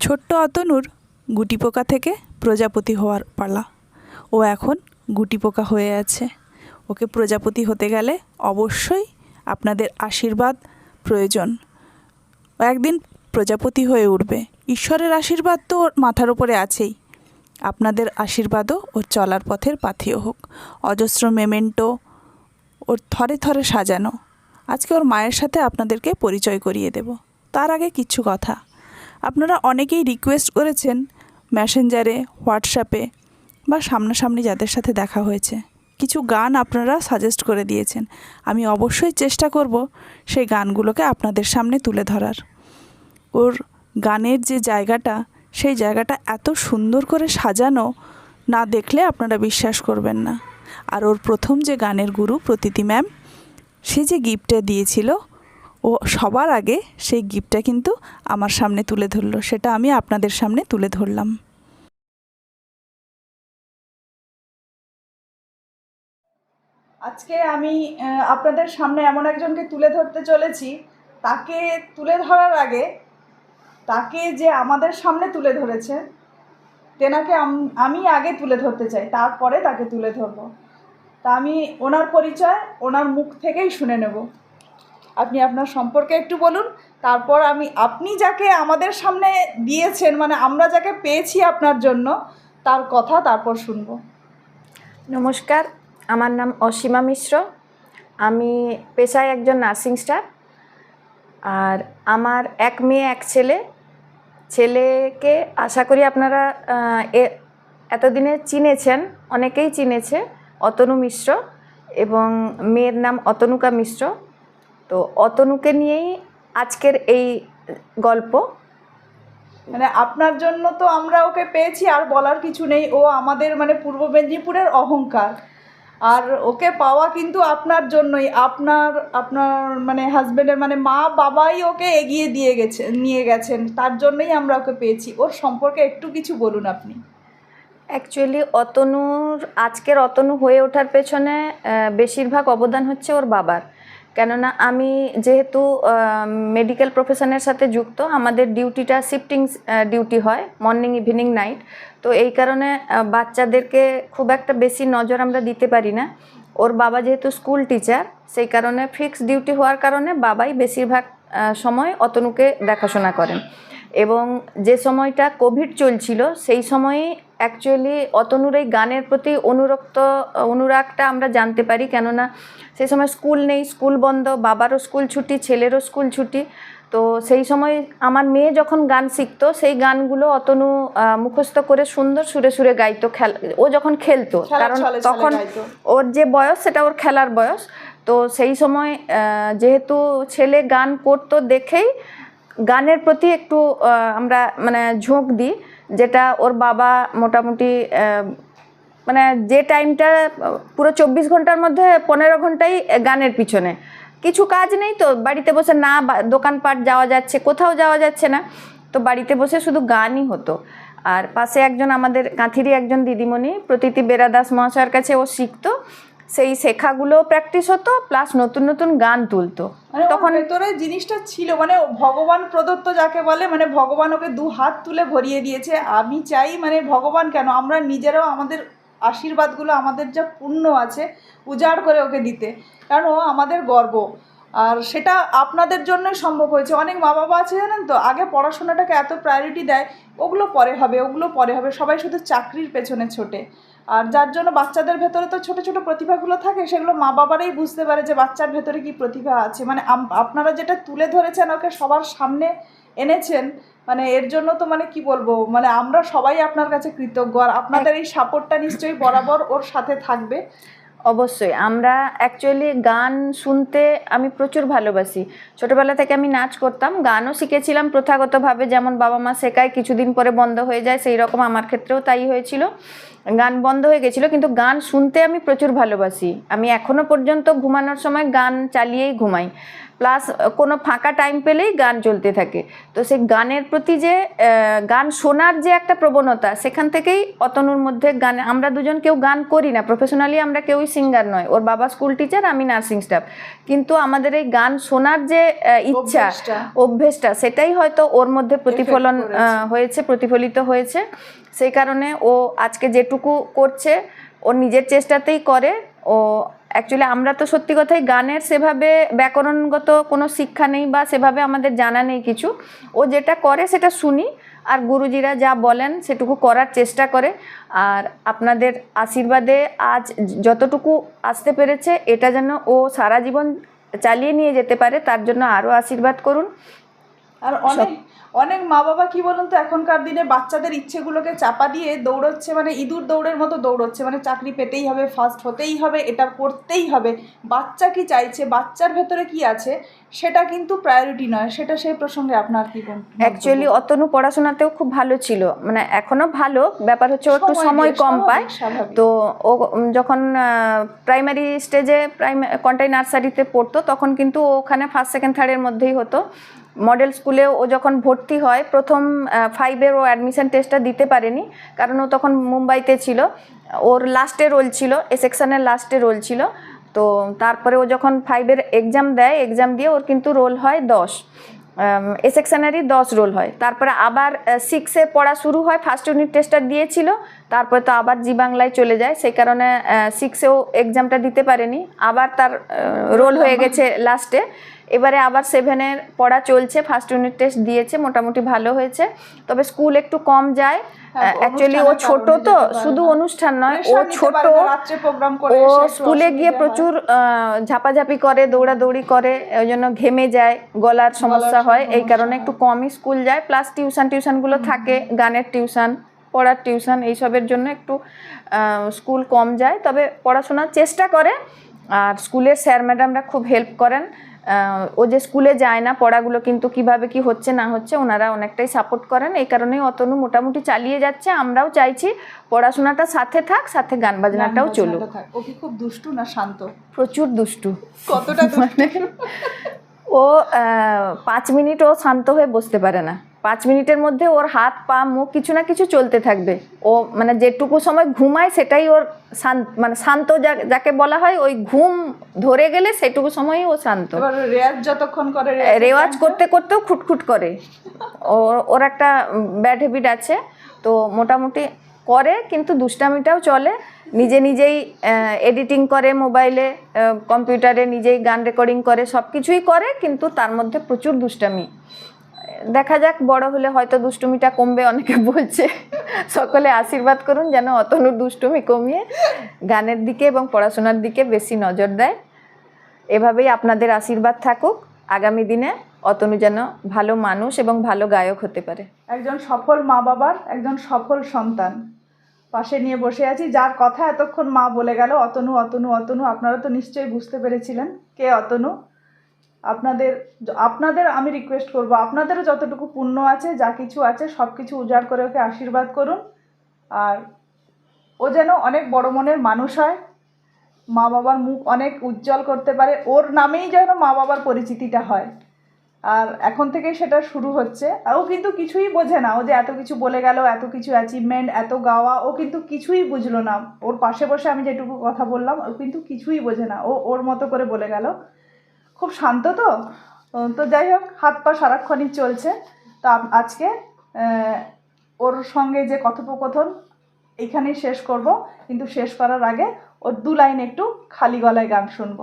ছোট্ট অতনুর গুটি পোকা থেকে প্রজাপতি হওয়ার পালা। ও এখন গুটি পোকা হয়ে আছে। ওকে প্রজাপতি হতে গেলে অবশ্যই আপনাদের আশীর্বাদ প্রয়োজন। ও একদিন প্রজাপতি হয়ে উঠবে। ঈশ্বরের আশীর্বাদ তো ওর মাথার উপরে আছেই। আপনাদের আশীর্বাদও ওর চলার পথের পাথিও হোক। অজস্র মেমেন্টো ওর থরে থরে সাজানো। আজকে ওর মায়ের সাথে আপনাদেরকে পরিচয় করিয়ে দেব। তার আগে কিছু কথা। আপনারা অনেকেই রিকোয়েস্ট করেছেন মেসেঞ্জারে হোয়াটসঅ্যাপে বা সামনাসামনি যাদের সাথে দেখা হয়েছে। কিছু গান আপনারা সাজেস্ট করে দিয়েছেন। আমি অবশ্যই চেষ্টা করব সেই গানগুলোকে আপনাদের সামনে তুলে ধরার। ওর গানের যে জায়গাটা, সেই জায়গাটা এত সুন্দর করে সাজানো না দেখলে আপনারা বিশ্বাস করবেন না। আর ওর প্রথম যে গানের গুরু প্রতীতি ম্যাম, সে যে গিফটটা দিয়েছিল ও সবার আগে সেই গিফটটা কিন্তু আমার সামনে তুলে ধরলো। সেটা আমি আপনাদের সামনে তুলে ধরলাম। আজকে আমি আপনাদের সামনে এমন একজনকে তুলে ধরতে চলেছি। তাকে তুলে ধরার আগে তাকে যে আমাদের সামনে তুলে ধরেছে, তেনাকে আমি আগে তুলে ধরতে চাই, তারপরে তাকে তুলে ধরবো। তা আমি ওনার পরিচয়, ওনার মুখ থেকেই শুনে নেব। আপনি আপনার সম্পর্কে একটু বলুন। তারপর আমি, আপনি যাকে আমাদের সামনে দিয়েছেন মানে আমরা যাকে পেয়েছি আপনার জন্য, তার কথা তারপর শুনব। নমস্কার, আমার নাম অসীমা মিশ্র। আমি পেশায় একজন নার্সিং স্টাফ। আর আমার এক মেয়ে, এক ছেলে। ছেলেকে আশা করি আপনারা এতদিনে চিনেছেন, অনেকেই চিনেছে, অতনু মিশ্র। এবং মেয়ের নাম অতনুকা মিশ্র। তো অতনুকে নিয়েই আজকের এই গল্প। মানে আপনার জন্য তো আমরা ওকে পেয়েছি আর বলার কিছু নেই। ও আমাদের মানে পূর্ব মেদিনীপুরের অহংকার। আর ওকে পাওয়া কিন্তু আপনার জন্যই। আপনার আপনার মানে হাজবেন্ডের মানে মা বাবাই ওকে এগিয়ে দিয়ে গেছে নিয়ে গেছেন। তার জন্যই আমরা ওকে পেয়েছি। ওর সম্পর্কে একটু কিছু বলুন আপনি। অ্যাকচুয়ালি অতনুর আজকের অতনু হয়ে ওঠার পেছনে বেশিরভাগ অবদান হচ্ছে ওর বাবার। কেননা আমি যেহেতু মেডিকেল প্রফেশনের সাথে যুক্ত, আমাদের ডিউটিটা শিফটিং ডিউটি হয় মর্নিং ইভিনিং নাইট তো এই কারণে বাচ্চাদেরকে খুব একটা বেশি নজর আমরা দিতে পারি না। ওর বাবা যেহেতু স্কুল টিচার সেই কারণে ফিক্সড ডিউটি হওয়ার কারণে বাবাই বেশিরভাগ সময় অতনুকে দেখাশোনা করেন। এবং যে সময়টা কোভিড চলছিল, সেই সময়ে অ্যাকচুয়ালি অতনুর এই গানের প্রতি অনুরক্ত অনুরাগটা আমরা জানতে পারি কেননা সেই সময় স্কুল নেই স্কুল বন্ধ বাবারও স্কুল ছুটি ছেলেরও স্কুল ছুটি। তো সেই সময় আমার মেয়ে যখন গান শিখতো সেই গানগুলো অতনু মুখস্থ করে সুন্দর সুরে সুরে গাইতো খেল ও যখন খেলতো কারণ তখন ওর যে বয়স সেটা ওর খেলার বয়স। তো সেই সময় যেহেতু ছেলে গান করতো দেখেই গানের প্রতি একটু আমরা মানে ঝোঁক দিই, যেটা ওর বাবা মোটামুটি মানে যে টাইমটা, পুরো চব্বিশ ঘণ্টার মধ্যে পনেরো ঘন্টাই গানের পিছনে। কিছু কাজ নেই তো, বাড়িতে বসে না দোকানপাট যাওয়া যাচ্ছে, কোথাও যাওয়া যাচ্ছে না। তো বাড়িতে বসে শুধু গানই হতো। আর পাশে একজন আমাদের, কাঁথিরই একজন দিদিমণি প্রতীতি বেরাদাস মহাশয়ের কাছে ও শিখতো। সেই শেখাগুলো প্র্যাকটিস হতো প্লাস নতুন নতুন গান তুলতো। মানে তখন তখন ভেতরে জিনিসটা ছিল মানে ভগবান প্রদত্ত যাকে বলে মানে ভগবান ওকে দু হাত তুলে ভরিয়ে দিয়েছে আমি চাই মানে ভগবান কেন? আমরা নিজেরাও আমাদের আশীর্বাদগুলো আমাদের যা পুণ্য আছে উজাড় করে ওকে দিতে। কারণ ও আমাদের গর্ব। আর সেটা আপনাদের জন্যই সম্ভব হয়েছে। অনেক মা বাবা আছে জানেন তো? আগে পড়াশোনাটাকে এত প্রায়োরিটি দেয় ওগুলো পরে হবে ওগুলো পরে হবে। সবাই শুধু চাকরির পেছনে ছোটে। আর যার জন্য বাচ্চাদের ভেতরে তো ছোট ছোট প্রতিভাগুলো থাকে, সেগুলো মা বাবারাই বুঝতে পারে যে বাচ্চার ভেতরে কি প্রতিভা আছে। মানে আপনারা যেটা তুলে ধরেছেন, ওকে সবার সামনে এনেছেন মানে এর জন্য তো মানে কি বলব মানে আমরা সবাই আপনার কাছে কৃতজ্ঞ, আর আপনাদের এই সাপোর্টটা নিশ্চয়ই বরাবর ওর সাথে থাকবে। অবশ্যই। আমরা অ্যাকচুয়ালি গান শুনতে আমি প্রচুর ভালোবাসি। ছোটোবেলা থেকে আমি নাচ করতাম, গানও শিখেছিলাম প্রথাগতভাবে, যেমন বাবা মা শেখায় কিছুদিন পরে বন্ধ হয়ে যায়, সেই রকম আমার ক্ষেত্রেও তাই হয়েছিল। গান বন্ধ হয়ে গেছিল, কিন্তু গান শুনতে আমি প্রচুর ভালোবাসি। আমি এখনও পর্যন্ত ঘুমানোর সময় গান চালিয়েই ঘুমাই। প্লাস কোনো ফাঁকা টাইম পেলেই গান চলতে থাকে। তো সেই গানের প্রতি যে গান শোনার যে একটা প্রবণতা সেখান থেকেই অতনুর মধ্যে গান আমরা দুজন কেউ গান করি না প্রফেশনালি আমরা কেউই সিঙ্গার নয় ওর বাবা স্কুল টিচার আমি নার্সিং স্টাফ কিন্তু আমাদের এই গান শোনার যে ইচ্ছা অভ্যেসটা। সেটাই হয়তো ওর মধ্যে প্রতিফলন হয়েছে প্রতিফলিত হয়েছে। সেই কারণে ও আজকে যেটুকু করছে ও নিজের চেষ্টাতেই করে ও অ্যাকচুয়ালি আমরা তো সত্যি কথাই গানের সেভাবে ব্যাকরণগত কোনো শিক্ষা নেই বা সেভাবে আমাদের জানা নেই কিছু। ও যেটা করে সেটা শুনি, আর গুরুজিরা যা বলেন সেটুকু করার চেষ্টা করে। আর আপনাদের আশীর্বাদে আজ যতটুকু আসতে পেরেছে, এটা যেন ও সারা জীবন চালিয়ে নিয়ে যেতে পারে, তার জন্য আরও আশীর্বাদ করুন। আর অনেক অনেক মা বাবা কি বলুন তো এখনকার দিনে বাচ্চাদের ইচ্ছেগুলোকে চাপা দিয়ে দৌড়চ্ছে মানে ইঁদুর দৌড়ের মতো দৌড়চ্ছে মানে চাকরি পেতেই হবে ফার্স্ট হতেই হবে এটা করতেই হবে। বাচ্চা কি চাইছে বাচ্চার ভেতরে কি আছে সেটা কিন্তু প্রায়োরিটি নয় সেটা সেই প্রসঙ্গে আপনার কি? অ্যাকচুয়ালি অতনু পড়াশোনাতেও খুব ভালো ছিল মানে এখনও ভালো ব্যাপার হচ্ছে ও একটু সময় কম পায়। তো ও যখন প্রাইমারি স্টেজে প্রাইমারি কন্টাই নার্সারিতে পড়তো তখন কিন্তু ওখানে ফার্স্ট সেকেন্ড থার্ডের মধ্যেই হতো। মডেল স্কুলে ও যখন ভর্তি হয় প্রথম ফাইভের ও অ্যাডমিশন টেস্টটা দিতে পারেনি। কারণ ও তখন মুম্বাইতে ছিল। ওর লাস্টে রোল ছিল এ সেকশনের লাস্টে রোল ছিল। তো তারপরে ও যখন ফাইভের এক্সাম দেয় এক্সাম দিয়ে ওর কিন্তু রোল হয় দশ। এ সেকশনারই দশ রোল হয়। তারপরে আবার সিক্সে পড়া শুরু হয় ফার্স্ট ইউনিট টেস্টটা দিয়েছিল। তারপরে তো আবার জি বাংলায় চলে যায়। সেই কারণে সিক্সেও এক্সামটা দিতে পারেনি। আবার তার রোল হয়ে গেছে লাস্টে এবারে আবার সেভেনের পড়া চলছে ফার্স্ট ইউনিট টেস্ট দিয়েছে মোটামুটি ভালো হয়েছে। তবে স্কুল একটু কম যায়। অ্যাকচুয়ালি ও ছোট তো শুধু অনুষ্ঠান নয় ও ছোট। ও স্কুলে গিয়ে প্রচুর ঝাপাঝাপি করে দৌড়াদৌড়ি করে ওই জন্য ঘেমে যায় গলার সমস্যা হয় এই কারণে একটু কমই স্কুল যায়। প্লাস টিউশন টিউশনগুলো থাকে গানের টিউশন পড়ার টিউশন এইসবের জন্য একটু স্কুল কম যায়। তবে পড়াশোনার চেষ্টা করে আর স্কুলের স্যার ম্যাডামরা খুব হেল্প করেন। ও যে স্কুলে যায় না পড়াগুলো কিন্তু কীভাবে কি হচ্ছে না হচ্ছে ওনারা অনেকটাই সাপোর্ট করেন। এই কারণে অতনু মোটামুটি চালিয়ে যাচ্ছে। আমরাও চাইছি পড়াশোনাটা সাথে থাক সাথে গান বাজনাটাও চলুক। ও কি খুব দুষ্টু না শান্ত? প্রচুর দুষ্টু। কতটা মানে ও পাঁচ মিনিট ও শান্ত হয়ে বসতে পারে না। পাঁচ মিনিটের মধ্যে ওর হাত পা মুখ কিছু না কিছু চলতে থাকবে। ও মানে যেটুকু সময় ঘুমায় সেটাই ওর শান্ত মানে শান্ত যাকে বলা হয় ওই ঘুম ধরে গেলে সেটুকু সময়ই ও শান্ত। এবার রেয়াজ যতক্ষণ করে রেওয়াজ করতে করতেও খুটখুট করে। ওর ওর একটা ব্যাড হ্যাবিট আছে তো মোটামুটি করে কিন্তু দুষ্টামিটাও চলে। নিজে নিজেই এডিটিং করে মোবাইলে কম্পিউটারে নিজেই গান রেকর্ডিং করে সব কিছুই করে কিন্তু তার মধ্যে প্রচুর দুষ্টামি। দেখা যাক, বড় হলে হয়তো দুষ্টুমিটা কমবে, অনেকে বলছে। সকলে আশীর্বাদ করুন যেন অতনুর দুষ্টুমি কমিয়ে গানের দিকে এবং পড়াশোনার দিকে বেশি নজর দেয়। এভাবেই আপনাদের আশীর্বাদ থাকুক। আগামী দিনে অতনু যেন ভালো মানুষ এবং ভালো গায়ক হতে পারে। একজন সফল মা বাবার, একজন সফল সন্তান। পাশে নিয়ে বসে আছি, যার কথা এতক্ষণ মা বলে গেল, অতনু অতনু অতনু। আপনারা তো নিশ্চয়ই বুঝতে পেরেছিলেন কে অতনু। আপনাদের আপনাদের আমি রিকোয়েস্ট করব, আপনাদেরও যতটুকু পুণ্য আছে, যা কিছু আছে সব কিছু উজাড় করে ওকে আশীর্বাদ করুন। আর ও যেন অনেক বড় মনের মানুষ হয়। মা বাবার মুখ অনেক উজ্জ্বল করতে পারে। ওর নামেই যেন মা বাবার পরিচিতিটা হয়। আর এখন থেকেই সেটা শুরু হচ্ছে। আর ও কিন্তু কিছুই বোঝে না। ও যে এত কিছু বলে গেল, এত কিছু অ্যাচিভমেন্ট এত গাওয়া, ও কিন্তু কিছুই বুঝলো না। ওর পাশে বসে আমি যেটুকু কথা বললাম, ও কিন্তু কিছুই বোঝে না। ও ওর মতো করে বলে গেল। খুব শান্ত তো? তো যাই হোক, হাত পা সারাক্ষণই চলছে। তো আজকে ওর সঙ্গে যে কথোপকথন এইখানেই শেষ করব। কিন্তু শেষ করার আগে ওর দু লাইন একটু খালি গলায় গান শুনব।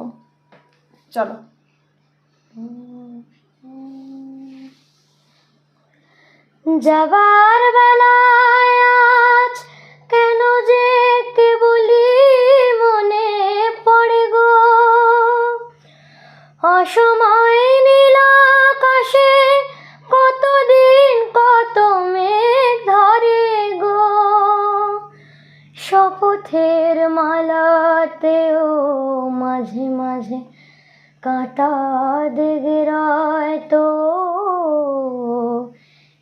চলো। যাবার বেলায় মালাতেও মাঝে মাঝে কাঁটা দেগে রয় তো।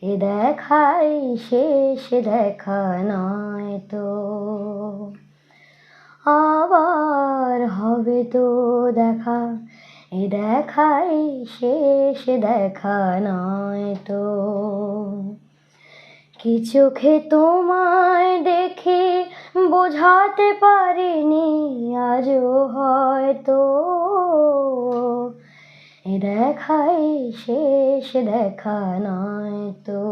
এ দেখাই শেষ দেখা নয় তো। আবার হবে তো দেখা, এ দেখাই শেষ দেখা নয় তো। কি চোখে তোমায় দেখে বোঝাতে পারিনি, আজও হয়তো। দেখাই শেষ, দেখা নয় তো।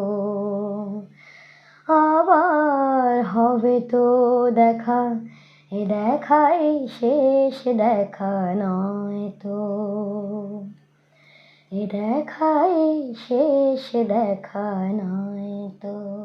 আবার হবে তো দেখা, এ দেখাই শেষ, দেখা নয় তো। এ দেখাই শেষ, দেখা নয় তো।